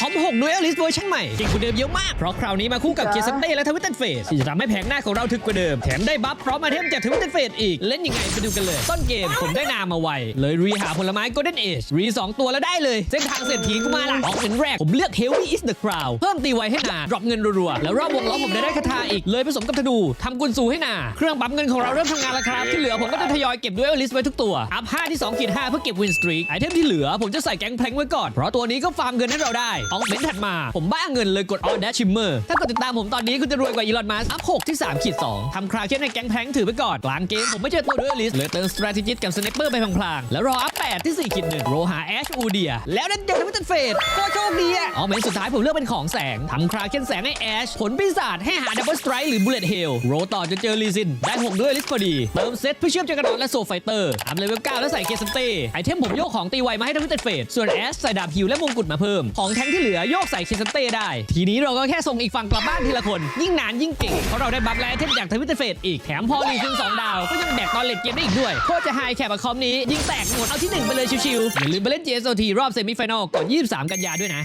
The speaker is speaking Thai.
คอม6 Dual List เวอร์ชันใหม่เก่งกว่าเดิมเยอะมาก เพราะคราวนี้มาคู่กับเกียร์ซัมเต้และทวิตเตอร์เฟสที่จะทำให้แผงหน้าของเราถึกกว่าเดิม แถมได้บัฟพร้อมมาเทมจากทวิตเตอร์เฟสอีก เล่นยังไงไปดูกันเลย ต้นเกมผมได้นามาไว เลยรีหาผลไม้ Golden Age รี 2 ตัวแล้วได้เลย เส้นทางเศรษฐีกูมาละออกเป็นแรกผมเลือก Heavy is the crown เพิ่มตีไวให้นาดรอปเงินรัวๆแล้วรอบวงล้อผมได้ได้คาถาอีกเลยผสมกับธนูทำกุญซูให้นาเครื่องปั๊มเงินของเราเริ่มทำงานแล้วครับที่เหลือผมก็จะทยอยเก็บด้วยลิสต์ไว้ทุกตัวอัพ5ที่2ขีด5เพื่อเก็บวินสตรีกไอเทมที่เหลือผมจะใส่แก๊งแพลงไว้ก่อนเพราะตัวนี้ก็ฟาร์มเงินให้เราได้ออกเบนถัดมา ผมบ้าเงินเลยกด All Dash Shimmer ถ้ากดติดตามผมตอนนี้คุณจะรวยกว่าอีลอนมัสอัพ6ที่3ขีด2ทำคราเช่นในแก๊งแพงถือไปก่อนกลางเกมผมไม่เจอตัวด้วยลิสเลยเติม strategist กับ sniper ไปพลางๆแล้วรออัพ8ที่4ขีด1โรหาแอชอูเดียแล้วนั่นเจอทวิตเตอร์เฟสก็โชคดีอะอ๋อเมนสุดท้ายผมเลือกเป็นของแสงทำคราเช่นแสงให้แอชผลปีศาจให้หาดับเบิลสไตร์หรือบุลเลตเฮลโรต่อจนเจอลีซินได้6ด้วยลิสพอดีเติมเซตเพื่อเชื่อมจักรดอนและโซไฟเตอร์อัพเลเวล9แล้วใส่เกสเต้ไอเทมผมโยกของตีไวมาให้ทวิตเตอร์เฟสส่วนแอชใส่ดาบฮิวและมงกุฎมาเพิ่มของแทงที่เหลือโยกใส่เคสเต้ได้ ทีนี้เราก็แค่ส่งอีกฝั่งกลับบ้านทีละคน ยิ่งนานยิ่งเก่ง เพราะเราได้บัฟและเทมจากทวิตเตอร์เฟสอีกแถมพอลีซิงสองดาว ก็ยังแบกตอนเลดเกมได้อีกด้วย โคตรจะไฮแคปคอมนี้ ยิงแตกหมดเอาที่หนึ่งไปเลยชิวๆอย่าลืมไปเล่น GSOT รอบเซมิไฟแนลก่อน 23 กันยาด้วยนะ